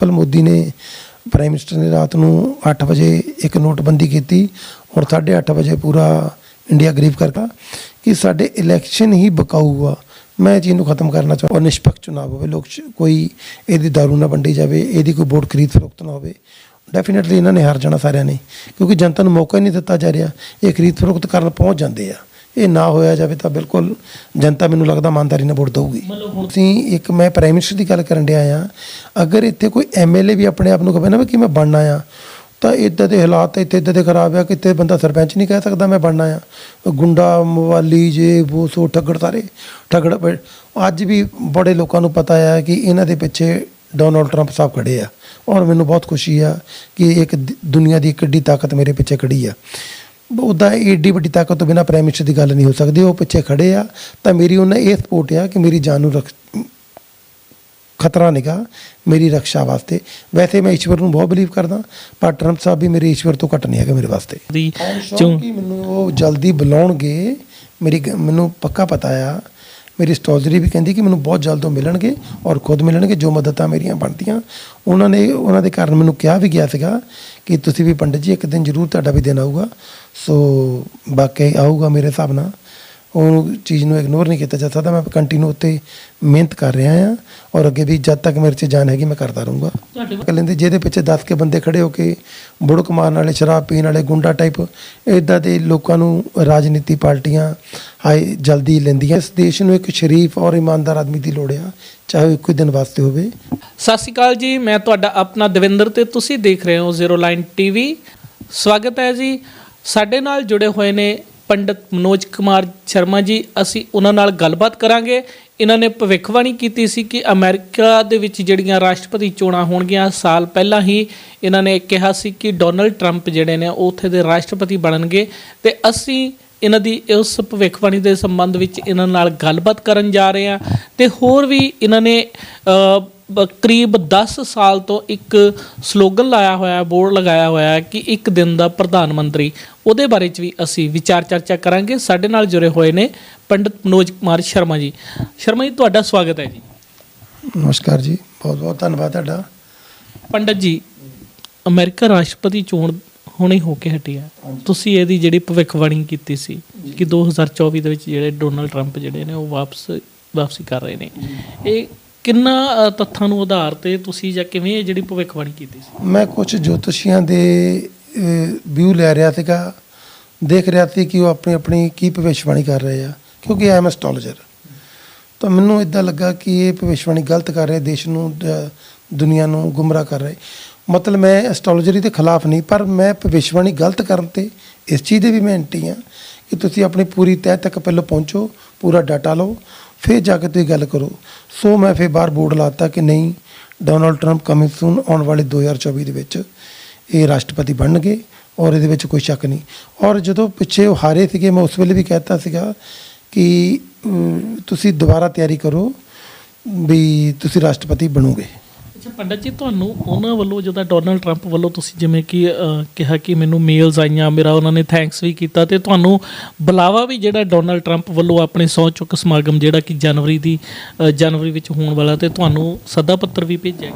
ਪਲ ਮੋਦੀ ਨੇ prime minister ਨੇ ਰਾਤ ਨੂੰ 8 ਵਜੇ ਇੱਕ ਨੋਟਬੰਦੀ ਕੀਤੀ ਔਰ 8:30 ਵਜੇ ਪੂਰਾ ਇੰਡੀਆ ਗਰੀਬ ਕਰਤਾ ਕਿ ਸਾਡੇ ਇਲੈਕਸ਼ਨ ਹੀ ਬਕਾਊ ਆ ਮੈਂ ਇਹ ਚੀਜ਼ ਨੂੰ ਖਤਮ ਕਰਨਾ ਚਾਹੁੰਦਾ। ਔਰ ਨਿਸ਼ਪੱਖ ਚੁਣਾਵ ਹੋਵੇ, ਲੋਕ ਕੋਈ ਇਹਦੀ ਦਾਰੂ ਨਾ ਵੰਡੀ ਜਾਵੇ, ਇਹਦੀ ਕੋਈ ਵੋਟ ਖਰੀਦ ਫਰੋਖਤ ਨਾ ਹੋਵੇ ਡੈਫੀਨਿਟਲੀ ਇਹਨਾਂ ਨੇ ਹਾਰ ਜਾਣਾ ਸਾਰਿਆਂ ਨੇ। ਕਿਉਂਕਿ ਜਨਤਾ ਨੂੰ ਮੌਕਾ ਹੀ ਨਹੀਂ ਦਿੱਤਾ ਜਾ ਰਿਹਾ, ਇਹ ਖਰੀਦ ਫਰੋਖਤ ਕਰਨ ਪਹੁੰਚ ਜਾਂਦੇ ਆ। ਇਹ ਨਾ ਹੋਇਆ ਜਾਵੇ ਤਾਂ ਬਿਲਕੁਲ ਜਨਤਾ ਮੈਨੂੰ ਲੱਗਦਾ ਇਮਾਨਦਾਰੀ ਨਾਲ ਵੋਟ ਦਊਗੀ। ਅਸੀਂ ਇੱਕ ਮੈਂ ਪ੍ਰਾਈਮ ਮਿਨਿਸਟਰ ਦੀ ਗੱਲ ਕਰਨ ਡਿਆ ਆ ਅਗਰ ਇੱਥੇ ਕੋਈ ਐਮਐਲਏ ਵੀ ਆਪਣੇ ਆਪ ਨੂੰ ਕਹੇ ਨਾ ਵੀ ਕਿ ਮੈਂ ਬਣਨਾ ਆ ਤਾਂ ਇਦਾਂ ਦੇ ਹਾਲਾਤ ਇੱਥੇ ਇਦਾਂ ਦੇ ਖਰਾਬ ਆ ਕਿ ਇੱਥੇ ਬੰਦਾ ਸਰਪੰਚ ਨਹੀਂ ਕਹਿ ਸਕਦਾ ਮੈਂ ਬਣਨਾ ਆ। ਗੁੰਡਾ ਮਵਾਲੀ ਜੇ ਉਹ ਸੋ ਠੱਗੜ ਸਾਰੇ ਠੱਗੜ ਅੱਜ ਵੀ ਬੜੇ ਲੋਕਾਂ ਨੂੰ ਪਤਾ ਆ ਕਿ ਇਹਨਾਂ ਦੇ ਪਿੱਛੇ ਡੋਨਾਲਡ ਟਰੰਪ ਸਾਹਿਬ ਖੜੇ ਆ। ਔਰ ਮੈਨੂੰ ਬਹੁਤ ਖੁਸ਼ੀ ਆ ਕਿ ਇੱਕ ਦੁਨੀਆ ਦੀ ਇੱਕ ਏਡੀ ਤਾਕਤ ਮੇਰੇ ਪਿੱਛੇ ਖੜੀ ਆ। ਉਹਦਾ ਏਡੀ ਵੱਡੀ ਤਾਕਤ ਤੋਂ ਬਿਨਾ ਪ੍ਰਾਈਮ ਮਿਨਿਸਟਰ ਦੀ ਗੱਲ ਨਹੀਂ ਹੋ ਸਕਦੀ ਉਹ ਪਿੱਛੇ ਖੜੇ ਆ ਤਾਂ ਮੇਰੀ ਉਹਨਾਂ ਇਹ ਸਪੋਰਟ ਆ ਕਿ ਮੇਰੀ ਜਾਨ ਨੂੰ ਰੱਖ ਖਤਰਾ ਨਿਗਾ ਮੇਰੀ ਰੱਖਿਆ ਵਾਸਤੇ। ਵੈਸੇ ਮੈਂ ਈਸ਼ਵਰ ਨੂੰ ਬਹੁਤ ਬਲੀਵ ਕਰਦਾ ਪਰ ਟਰੰਪ ਸਾਹਿਬ ਵੀ ਮੇਰੇ ਈਸ਼ਵਰ ਤੋਂ ਘੱਟ ਨਹੀਂ ਹੈਗੇ ਮੇਰੇ ਵਾਸਤੇ। ਦੀ ਚੋਂ ਕਿ ਮੈਨੂੰ ਉਹ ਜਲਦੀ ਬੁਲਾਉਣਗੇ ਮੇਰੀ ਮੈਨੂੰ ਪੱਕਾ ਪਤਾ ਆ ਮੇਰੀ ਸਟੋਲਜਰੀ ਵੀ ਕਹਿੰਦੀ ਕਿ ਮੈਨੂੰ ਬਹੁਤ ਜਲਦ ਉਹ ਮਿਲਣਗੇ ਔਰ ਖੁਦ ਮਿਲਣਗੇ, ਜੋ ਮਦਦਾਂ ਮੇਰੀਆਂ ਬਣਦੀਆਂ। ਉਹਨਾਂ ਨੇ, ਉਹਨਾਂ ਦੇ ਕਾਰਨ ਮੈਨੂੰ ਕਿਹਾ ਵੀ ਗਿਆ ਸੀਗਾ ਕਿ ਤੁਸੀਂ ਵੀ ਪੰਡਿਤ ਜੀ, ਇੱਕ ਦਿਨ ਜ਼ਰੂਰ ਤੁਹਾਡਾ ਵੀ ਦਿਨ ਆਊਗਾ। ਸੋ ਬਾਕੀ ਆਊਗਾ ਮੇਰੇ ਹਿਸਾਬ ਨਾਲ। ਉਹ ਚੀਜ਼ ਨੂੰ ਇਗਨੋਰ ਨਹੀਂ ਕੀਤਾ ਜਾ ਸਕਦਾ। ਮੈਂ ਕੰਟੀਨਿਊ ਉੱਤੇ ਮਿਹਨਤ ਕਰ ਰਿਹਾ ਆ ਔਰ ਅੱਗੇ ਵੀ ਜਦ ਤੱਕ ਮੇਰੇ 'ਚ ਜਾਨ ਹੈਗੀ ਮੈਂ ਕਰਦਾ ਰਹੂੰਗਾ। ਕਹਿੰਦੇ ਜਿਹਦੇ ਪਿੱਛੇ 10 ਕੇ ਬੰਦੇ ਖੜੇ ਹੋ ਕੇ ਬੁੜਕ ਮਾਰਨ ਵਾਲੇ ਸ਼ਰਾਬ ਪੀਣ ਵਾਲੇ ਗੁੰਡਾ ਟਾਈਪ ਇਦਾਂ ਦੇ ਲੋਕਾਂ ਨੂੰ ਰਾਜਨੀਤੀ ਪਾਰਟੀਆਂ ਹਾਈ ਜਲਦੀ ਲੈਂਦੀਆਂ। ਇਸ ਦੇਸ਼ ਨੂੰ ਇੱਕ ਸ਼ਰੀਫ ਔਰ ਇਮਾਨਦਾਰ ਆਦਮੀ ਦੀ ਲੋੜ ਆ ਚਾਹੇ ਹੀ ਦਿਨ ਵਾਸਤੇ ਹੋਵੇ। ਸਤਿ ਸ਼੍ਰੀ ਅਕਾਲ ਜੀ ਮੈਂ ਤੁਹਾਡਾ ਆਪਣਾ ਦਵਿੰਦਰ ਤੇ ਤੁਸੀਂ ਦੇਖ ਰਹੇ ਹੋ ਜ਼ੀਰੋ ਲਾਈਨ ਟੀਵੀ। ਸਵਾਗਤ ਹੈ ਜੀ। ਸਾਡੇ ਨਾਲ ਜੁੜੇ ਹੋਏ ਨੇ ਪੰਡਿਤ ਮਨੋਜ ਕੁਮਾਰ ਸ਼ਰਮਾ ਜੀ, ਅਸੀਂ ਉਹਨਾਂ ਨਾਲ ਗੱਲਬਾਤ ਕਰਾਂਗੇ। ਇਹਨਾਂ ਨੇ ਭਵਿੱਖਬਾਣੀ ਕੀਤੀ ਸੀ ਕਿ ਅਮਰੀਕਾ ਦੇ ਵਿੱਚ ਜਿਹੜੀਆਂ ਰਾਸ਼ਟਰਪਤੀ ਚੋਣਾਂ ਹੋਣਗੀਆਂ, ਸਾਲ ਪਹਿਲਾਂ ਹੀ ਇਹਨਾਂ ਨੇ ਕਿਹਾ ਸੀ ਕਿ ਡੋਨਲਡ ਟਰੰਪ ਜਿਹੜੇ ਨੇ, ਉਹ ਉੱਥੇ ਦੇ ਰਾਸ਼ਟਰਪਤੀ ਬਣਨਗੇ ਤੇ ਅਸੀਂ ਇਹਨਾਂ ਦੀ ਉਸ ਭਵਿੱਖਬਾਣੀ ਦੇ ਸੰਬੰਧ ਵਿੱਚ ਇਹਨਾਂ ਨਾਲ ਗੱਲਬਾਤ ਕਰਨ ਜਾ ਰਹੇ ਹਾਂ। ਤੇ ਹੋਰ ਵੀ ਇਹਨਾਂ ਨੇ ਕਰੀਬ 10 ਸਾਲ ਤੋਂ ਇੱਕ ਸਲੋਗਨ ਲਾਇਆ ਹੋਇਆ ਹੈ ਬੋਰਡ ਲਗਾਇਆ ਹੋਇਆ ਹੈ ਕਿ ਇੱਕ ਦਿਨ ਦਾ ਪ੍ਰਧਾਨ ਮੰਤਰੀ। ਉਹਦੇ ਬਾਰੇ ਚ ਵੀ ਅਸੀਂ ਵਿਚਾਰ ਚਰਚਾ ਕਰਾਂਗੇ। ਸਾਡੇ ਨਾਲ ਜੁੜੇ ਹੋਏ ਨੇ ਪੰਡਿਤ ਮਨੋਜ ਕੁਮਾਰ ਸ਼ਰਮਾ ਜੀ। ਸ਼ਰਮਾ ਜੀ ਤੁਹਾਡਾ ਸਵਾਗਤ ਹੈ ਜੀ। ਨਮਸਕਾਰ ਜੀ। ਬਹੁਤ ਬਹੁਤ ਧੰਨਵਾਦ ਤੁਹਾਡਾ। ਪੰਡਿਤ ਜੀ ਅਮਰੀਕਾ ਰਾਸ਼ਟਰਪਤੀ ਚੋਣ ਹੁਣੇ ਹੋ ਕੇ ਹਟੀ ਹੈ। ਤੁਸੀਂ ਇਹਦੀ ਜਿਹੜੀ ਭਵਿੱਖਬਾਣੀ ਕੀਤੀ ਸੀ ਕਿ 2024 ਦੇ ਵਿੱਚ ਜਿਹੜੇ ਡੋਨਲਡ ਟਰੰਪ ਜਿਹੜੇ ਨੇ ਉਹ ਵਾਪਸ ਵਾਪਸੀ ਕਰ ਰਹੇ ਨੇ। ਇਹ ਕਿੰਨਾ ਤੱਥਾਂ ਨੂੰ ਆਧਾਰ ਤੇ ਤੁਸੀਂ ਜਾਂ ਕਿਵੇਂ ਇਹ ਜਿਹੜੀ ਭਵਿੱਖਬਾਣੀ ਕੀਤੀ ਸੀ? ਮੈਂ ਕੁਝ ਜੋਤਸ਼ੀਆਂ ਦੇ ਵਿਊ ਲੈ ਰਿਹਾ ਸੀਗਾ। ਦੇਖ ਰਿਹਾ ਸੀ ਕਿ ਉਹ ਆਪਣੀ ਆਪਣੀ ਕੀ ਭਵਿੱਖਬਾਣੀ ਕਰ ਰਹੇ ਆ, ਕਿਉਂਕਿ ਆਈ ਐਮ ਐਸਟ੍ਰੋਲੋਜਰ ਤਾਂ ਮੈਨੂੰ ਇਦਾਂ ਲੱਗਾ ਕਿ ਇਹ ਭਵਿੱਖਬਾਣੀ ਗਲਤ ਕਰ ਰਹੇ, ਦੇਸ਼ ਨੂੰ ਦੁਨੀਆ ਨੂੰ ਗੁੰਮਰਾਹ ਕਰ ਰਹੇ। ਮਤਲਬ ਮੈਂ ਐਸਟ੍ਰੋਲੋਜਰੀ ਦੇ ਖਿਲਾਫ ਨਹੀਂ, ਪਰ ਮੈਂ ਭਵਿੱਖਬਾਣੀ ਗਲਤ ਕਰਨ ਤੇ ਇਸ ਚੀਜ਼ ਦੇ ਵੀ ਮੈਂ ਐਂਟੀ ਆ ਕਿ ਤੁਸੀਂ ਆਪਣੀ ਪੂਰੀ ਤਹਿ ਤੱਕ ਪਹਿਲਾਂ ਪਹੁੰਚੋ, ਪੂਰਾ ਡਾਟਾ ਲਓ। ਫਿਰ ਜਾ ਕੇ ਤੁਸੀਂ ਗੱਲ ਕਰੋ। ਸੋ ਮੈਂ ਫਿਰ ਬਾਹਰ ਬੋਰਡ ਲਾਤਾ ਕਿ ਨਹੀਂ, ਡੋਨਾਲਡ ਟਰੰਪ ਕਮਿੰਗ ਸੂਨ ਆਉਣ ਵਾਲੇ 2024 ਦੇ ਵਿੱਚ ਇਹ ਰਾਸ਼ਟਰਪਤੀ ਬਣਨਗੇ ਔਰ ਇਹਦੇ ਵਿੱਚ ਕੋਈ ਸ਼ੱਕ ਨਹੀਂ। ਔਰ ਜਦੋਂ ਪਿੱਛੇ ਉਹ ਹਾਰੇ ਸੀਗੇ, ਮੈਂ ਉਸ ਵੇਲੇ ਵੀ ਕਹਿਤਾ ਸੀਗਾ ਕਿ ਤੁਸੀਂ ਦੁਬਾਰਾ ਤਿਆਰੀ ਕਰੋ ਵੀ ਤੁਸੀਂ ਰਾਸ਼ਟਰਪਤੀ ਬਣੋਗੇ। ਅੱਛਾ ਪੰਡਤ ਜੀ, ਤੁਹਾਨੂੰ ਉਹਨਾਂ ਵੱਲੋਂ ਜਦੋਂ ਡੋਨਲਡ ਟਰੰਪ ਵੱਲੋਂ ਤੁਸੀਂ ਜਿਵੇਂ ਕਿ ਕਿਹਾ ਕਿ ਮੈਨੂੰ ਮੇਲਸ ਆਈਆਂ, ਮੇਰਾ ਉਹਨਾਂ ਨੇ ਥੈਂਕਸ ਵੀ ਕੀਤਾ ਤੇ ਤੁਹਾਨੂੰ ਬੁਲਾਵਾ ਵੀ ਜਿਹੜਾ ਡੋਨਲਡ ਟਰੰਪ ਵੱਲੋਂ ਆਪਣੇ ਸਹੁੰ ਚੁੱਕ ਸਮਾਗਮ ਜਿਹੜਾ ਕਿ ਜਨਵਰੀ ਦੀ ਜਨਵਰੀ ਵਿੱਚ ਹੋਣ ਵਾਲਾ ਤੇ ਤੁਹਾਨੂੰ ਸੱਦਾ ਪੱਤਰ ਵੀ ਭੇਜਿਆ